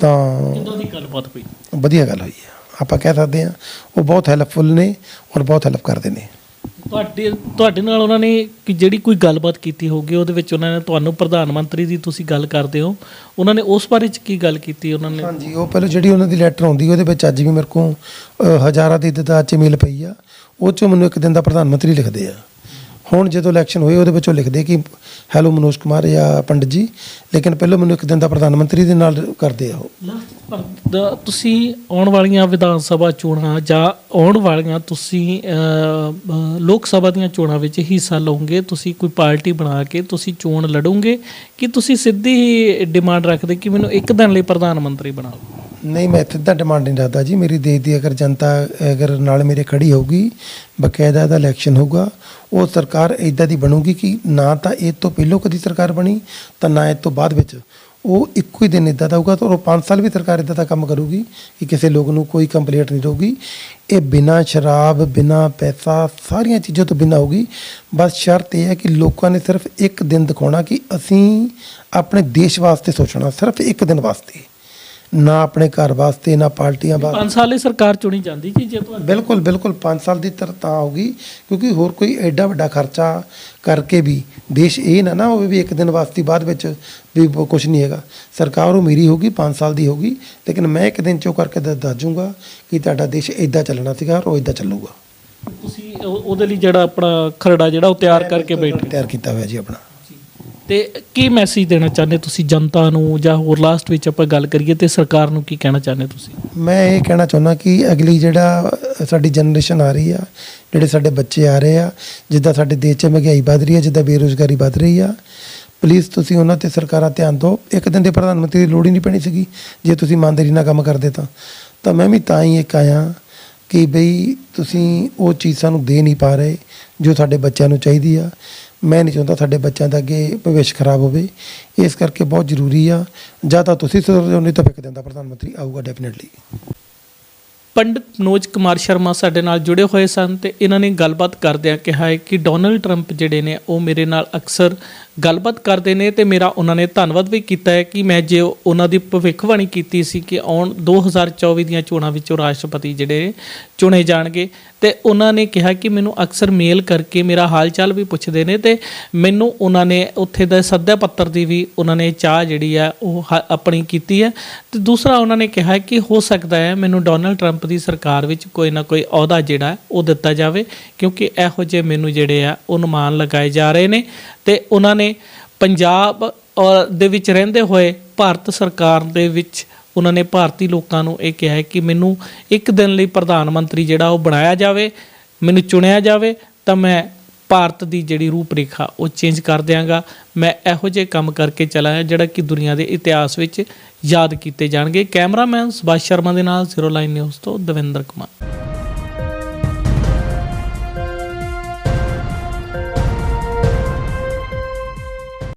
ਤਾਂ ਕਿਦੋਂ ਦੀ ਗੱਲਬਾਤ ਹੋਈ? ਵਧੀਆ ਗੱਲ ਹੋਈ ਆ। ਆਪਾਂ ਕਹਿ ਸਕਦੇ ਆ ਉਹ ਬਹੁਤ ਹੈਲਪਫੁਲ ਨੇ ਔਰ ਬਹੁਤ ਹੈਲਪ ਕਰਦੇ ਨੇ। ਤੁਹਾਡੇ ਤੁਹਾਡੇ ਨਾਲ ਉਹਨਾਂ ਨੇ ਕਿ ਜਿਹੜੀ ਕੋਈ ਗੱਲਬਾਤ ਕੀਤੀ ਹੋਊਗੀ, ਉਹਦੇ ਵਿੱਚ ਉਹਨਾਂ ਨੇ ਤੁਹਾਨੂੰ ਪ੍ਰਧਾਨ ਮੰਤਰੀ ਦੀ ਤੁਸੀਂ ਗੱਲ ਕਰਦੇ ਹੋ। ਉਹਨਾਂ ਨੇ ਉਸ ਬਾਰੇ ਚ ਕੀ ਗੱਲ ਕੀਤੀ ਉਹਨਾਂ ਨੇ? ਹਾਂਜੀ, ਉਹ ਪਹਿਲਾਂ ਜਿਹੜੀ ਉਹਨਾਂ ਦੀ ਲੈਟਰ ਆਉਂਦੀ, ਉਹਦੇ ਵਿੱਚ ਅੱਜ ਵੀ ਮੇਰੇ ਕੋਲ ਹਜ਼ਾਰਾਂ ਦੀ ਤਾਦਾਦ 'ਚ ਮੇਲ ਪਈ ਆ। ਉਹ ਚ ਮੈਨੂੰ ਇੱਕ ਦਿਨ ਦਾ ਪ੍ਰਧਾਨ ਮੰਤਰੀ ਲਿਖਦੇ ਆ। ਹੁਣ ਜਦੋਂ ਇਲੈਕਸ਼ਨ ਹੋਏ ਉਹਦੇ ਵਿੱਚ ਉਹ ਲਿਖਦੇ ਕਿ ਹੈਲੋ ਮਨੋਜ ਕੁਮਾਰ ਜਾਂ ਪੰਡਿਤ ਜੀ, ਲੇਕਿਨ ਪਹਿਲਾਂ ਮੈਨੂੰ ਇੱਕ ਦਿਨ ਦਾ ਪ੍ਰਧਾਨ ਮੰਤਰੀ ਦੇ ਨਾਲ ਕਰਦੇ ਆ ਉਹ ਤੁਸੀਂ ਆਉਣ ਵਾਲੀਆਂ ਵਿਧਾਨ ਸਭਾ ਚੋਣਾਂ ਜਾਂ ਆਉਣ ਵਾਲੀਆਂ ਤੁਸੀਂ ਲੋਕ ਸਭਾ ਦੀਆਂ ਚੋਣਾਂ ਵਿੱਚ ਹਿੱਸਾ ਲਓਗੇ, ਤੁਸੀਂ ਕੋਈ ਪਾਰਟੀ ਬਣਾ ਕੇ ਤੁਸੀਂ ਚੋਣ ਲੜੋਗੇ, ਕਿ ਤੁਸੀਂ ਸਿੱਧੀ ਹੀ ਡਿਮਾਂਡ ਰੱਖਦੇ ਕਿ ਮੈਨੂੰ ਇੱਕ ਦਿਨ ਲਈ ਪ੍ਰਧਾਨ ਮੰਤਰੀ ਬਣਾਓ? ਨਹੀਂ, ਮੈਂ ਇੱਥੇ ਸਿੱਧਾ ਡਿਮਾਂਡ ਨਹੀਂ ਰੱਖਦਾ ਜੀ। ਮੇਰੀ ਦੇਸ਼ ਦੀ ਅਗਰ ਜਨਤਾ, ਅਗਰ ਨਾਲ ਮੇਰੇ ਖੜੀ ਹੋਊਗੀ, ਬਕਾਇਦਾ ਦਾ ਇਲੈਕਸ਼ਨ ਹੋਊਗਾ, ਉਹ ਸਰਕਾਰ ਇਦਾਂ ਦੀ ਬਣੂਗੀ ਕਿ ਨਾ ਤਾਂ ਇਹ ਤੋਂ ਪਹਿਲਾਂ ਕਦੀ ਸਰਕਾਰ ਬਣੀ, ਤਾਂ ਨਾ ਇਹ ਤੋਂ ਬਾਅਦ ਵਿੱਚ। ਉਹ ਇੱਕੋ ਹੀ ਦਿਨ ਇਦਾਂ ਦਾ ਹੋਊਗਾ ਤਾਂ ਉਹ 5 ਸਾਲ ਵੀ ਸਰਕਾਰ ਇਦਾਂ ਦਾ ਕੰਮ ਕਰੂਗੀ ਕਿ ਕਿਸੇ ਲੋਕ ਨੂੰ ਕੋਈ ਕੰਪਲੇਂਟ ਨਹੀਂ ਰਹੂਗੀ ਇਹ ਬਿਨਾ ਸ਼ਰਾਬ, ਬਿਨਾ ਪੈਸਾ, ਸਾਰੀਆਂ ਚੀਜ਼ਾਂ ਤੋਂ ਬਿਨਾ ਹੋਊਗੀ। ਬਸ ਸ਼ਰਤ ਇਹ ਹੈ ਕਿ ਲੋਕਾਂ ਨੇ ਸਿਰਫ ਇੱਕ ਦਿਨ ਦਿਖਾਉਣਾ ਕਿ ਅਸੀਂ ਆਪਣੇ ਦੇਸ਼ ਵਾਸਤੇ ਸੋਚਣਾ, ਸਿਰਫ ਇੱਕ ਦਿਨ ਵਾਸਤੇ। ਨਾ ਆਪਣੇ ਘਰ ਵਾਸਤੇ ਨਾ ਪਾਰਟੀਆਂ ਵਾਸਤੇ ਪੰਜ ਸਾਲ ਲਈ ਸਰਕਾਰ ਚੁਣੀ ਜਾਂਦੀ ਜੀ ਜੇ ਤੁਹਾਨੂੰ ਬਿਲਕੁਲ ਬਿਲਕੁਲ 5 ਸਾਲ ਦੀ ਤਰ ਤਾਂ ਹੋਗੀ ਕਿਉਂਕਿ ਹੋਰ ਕੋਈ ਐਡਾ ਵੱਡਾ ਖਰਚਾ ਕਰਕੇ ਵੀ ਦੇਸ਼ ਇਹ ਨਾ ਨਾ ਹੋਵੇ ਵੀ ਇੱਕ ਦਿਨ ਵਾਸਤੇ ਬਾਅਦ ਵਿੱਚ ਵੀ ਕੁਝ ਨਹੀਂ ਹੈਗਾ। ਸਰਕਾਰ ਉਹ ਮੇਰੀ ਹੋਗੀ 5 ਸਾਲ ਦੀ ਹੋਗੀ ਲੇਕਿਨ ਮੈਂ ਇੱਕ ਦਿਨ ਚੋਂ ਕਰਕੇ ਦੱਸ ਜੂੰਗਾ ਕਿ ਤੁਹਾਡਾ ਦੇਸ਼ ਇਦਾਂ ਚੱਲਣਾ ਸੀਗਾ ਉਹ ਇਦਾਂ ਚੱਲੂਗਾ। ਤੁਸੀਂ ਉਹ- ਉਹਦੇ ਲਈ ਜਿਹੜਾ ਆਪਣਾ ਖਰੜਾ ਜਿਹੜਾ ਉਹ ਤਿਆਰ ਕਰਕੇ ਬੈਠੇ ਤਿਆਰ ਕੀਤਾ ਹੋਇਆ ਜੀ ਆਪਣਾ। ਤੇ ਕੀ ਮੈਸੇਜ ਦੇਣਾ ਚਾਹੁੰਦੇ ਤੁਸੀਂ ਜਨਤਾ ਨੂੰ ਜਾਂ ਹੋਰ ਲਾਸਟ ਵਿੱਚ ਆਪਾਂ ਗੱਲ ਕਰੀਏ ਤੇ ਸਰਕਾਰ ਨੂੰ ਕੀ ਕਹਿਣਾ ਚਾਹੁੰਦੇ ਤੁਸੀਂ? ਮੈਂ ਇਹ ਕਹਿਣਾ ਚਾਹੁੰਦਾ ਕਿ ਅਗਲੀ ਜਿਹੜਾ ਸਾਡੀ ਜਨਰੇਸ਼ਨ ਆ ਰਹੀ ਆ, ਜਿਹੜੇ ਸਾਡੇ ਬੱਚੇ ਆ ਰਹੇ ਆ, ਜਿੱਦਾਂ ਸਾਡੇ ਦੇਸ਼ 'ਚ ਮਹਿੰਗਾਈ ਵੱਧ ਰਹੀ ਆ, ਜਿੱਦਾਂ ਬੇਰੁਜ਼ਗਾਰੀ ਵੱਧ ਰਹੀ ਆ ਪਲੀਜ਼ ਤੁਸੀਂ ਉਹਨਾਂ ਤੇ ਸਰਕਾਰਾਂ ਧਿਆਨ ਦਿਓ। ਇੱਕ ਦਿਨ ਦੇ ਪ੍ਰਧਾਨ ਮੰਤਰੀ ਦੀ ਲੋੜ ਹੀ ਨਹੀਂ ਪੈਣੀ ਸੀਗੀ, ਜੇ ਤੁਸੀਂ ਇਮਾਨਦਾਰੀ ਨਾਲ ਕੰਮ ਕਰਦੇ ਤਾਂ। ਤਾਂ ਮੈਂ ਵੀ ਤਾਂ ਹੀ ਇੱਕ ਆਇਆ ਕਿ ਬਈ ਤੁਸੀਂ ਉਹ ਚੀਜ਼ ਸਾਨੂੰ ਦੇ ਨਹੀਂ ਪਾ ਰਹੇ ਜੋ ਸਾਡੇ ਬੱਚਿਆਂ ਨੂੰ ਚਾਹੀਦੀ ਆ। ਮੈਂ ਨਹੀਂ ਚਾਹੁੰਦਾ ਸਾਡੇ ਬੱਚਿਆਂ ਦਾ ਅੱਗੇ ਭਵਿੱਖ ਖਰਾਬ ਹੋਵੇ। ਇਸ ਕਰਕੇ ਬਹੁਤ ਜ਼ਰੂਰੀ ਆ। ਜਾਂ ਤਾਂ ਤੁਸੀਂ ਸੁਧਰ ਨਹੀਂ ਤਾਂ ਫਿੱਕ ਦਿੰਦਾ ਪ੍ਰਧਾਨ ਮੰਤਰੀ, ਆਊਗਾ ਡੈਫੀਨਿਟਲੀ ਪੰਡਿਤ ਮਨੋਜ ਕੁਮਾਰ ਸ਼ਰਮਾ ਸਾਡੇ ਨਾਲ ਜੁੜੇ ਹੋਏ ਸਨ ਤੇ ਇਹਨਾਂ ਨੇ ਗੱਲਬਾਤ ਕਰਦਿਆਂ ਕਿਹਾ ਹੈ ਕਿ ਡੋਨਲਡ ਟਰੰਪ ਜਿਹੜੇ ਨੇ, ਉਹ ਮੇਰੇ ਨਾਲ ਅਕਸਰ ਗੱਲਬਾਤ ਕਰਦੇ ਨੇ ਤੇ ਮੇਰਾ ਉਹਨਾਂ ਨੇ ਧੰਨਵਾਦ ਵੀ ਕੀਤਾ ਹੈ ਕਿ ਮੈਂ ਜੇ ਉਹਨਾਂ ਦੀ ਭਵਿੱਖਬਾਣੀ ਕੀਤੀ ਸੀ ਕਿ ਆਉਣ 2024 ਦੀਆਂ ਚੋਣਾਂ ਵਿੱਚੋਂ ਰਾਸ਼ਟਰਪਤੀ ਜਿਹੜੇ ਚੁਣੇ ਜਾਣਗੇ ਤੇ ਉਹਨਾਂ ਨੇ ਕਿਹਾ ਕਿ ਮੈਨੂੰ ਅਕਸਰ ਮੇਲ ਕਰਕੇ ਮੇਰਾ ਹਾਲ ਚਾਲ ਵੀ ਪੁੱਛਦੇ ਨੇ ਤੇ ਮੈਨੂੰ ਉਹਨਾਂ ਨੇ ਉੱਥੇ ਦਾ ਸੱਦਾ ਪੱਤਰ ਦੀ ਵੀ ਉਹਨਾਂ ਨੇ ਚਾਹ ਜਿਹੜੀ ਆ ਉਹ ਹ- ਆਪਣੀ ਕੀਤੀ ਹੈ। ਤੇ ਦੂਸਰਾ ਉਹਨਾਂ ਨੇ ਕਿਹਾ ਕਿ ਹੋ ਸਕਦਾ ਹੈ ਮੈਨੂੰ ਡੋਨਲਡ ਟਰੰਪ ਦੀ ਸਰਕਾਰ ਵਿੱਚ ਕੋਈ ਨਾ ਕੋਈ ਅਹੁਦਾ ਜਿਹੜਾ ਉਹ ਦਿੱਤਾ ਜਾਵੇ ਕਿਉਂਕਿ ਇਹੋ ਜਿਹੇ ਮੈਨੂੰ ਜਿਹੜੇ ਆ ਉਹ ਅਨੁਮਾਨ ਲਗਾਏ ਜਾ ਰਹੇ ਨੇ ਤੇ ਉਹਨਾਂ ਨੇ ਪੰਜਾਬ ਔਰ ਦੇ ਵਿੱਚ ਰਹਿੰਦੇ ਹੋਏ ਭਾਰਤ ਸਰਕਾਰ ਦੇ ਵਿੱਚ ਉਹਨਾਂ ਨੇ ਭਾਰਤੀ ਲੋਕਾਂ ਨੂੰ ਇਹ ਕਿਹਾ ਹੈ ਕਿ ਮੈਨੂੰ ਇੱਕ ਦਿਨ ਲਈ ਪ੍ਰਧਾਨ ਮੰਤਰੀ ਜਿਹੜਾ ਉਹ ਬਣਾਇਆ ਜਾਵੇ, ਮੈਨੂੰ ਚੁਣਿਆ ਜਾਵੇ, ਤਾਂ ਮੈਂ ਭਾਰਤ ਦੀ ਜਿਹੜੀ ਰੂਪਰੇਖਾ ਉਹ ਚੇਂਜ ਕਰ ਦਿਆਂਗਾ। ਮੈਂ ਇਹੋ ਜਿਹੇ ਕੰਮ ਕਰਕੇ ਚਲਾ ਜਿਹੜਾ ਕਿ ਦੁਨੀਆ ਦੇ ਇਤਿਹਾਸ ਵਿੱਚ ਯਾਦ ਕੀਤੇ ਜਾਣਗੇ। ਕੈਮਰਾਮੈਨ ਸੁਭਾਸ਼ ਸ਼ਰਮਾ ਦੇ ਨਾਲ ਜ਼ੀਰੋ ਲਾਈਨ ਨਿਊਜ਼ ਤੋਂ ਦਵਿੰਦਰ ਕੁਮਾਰ।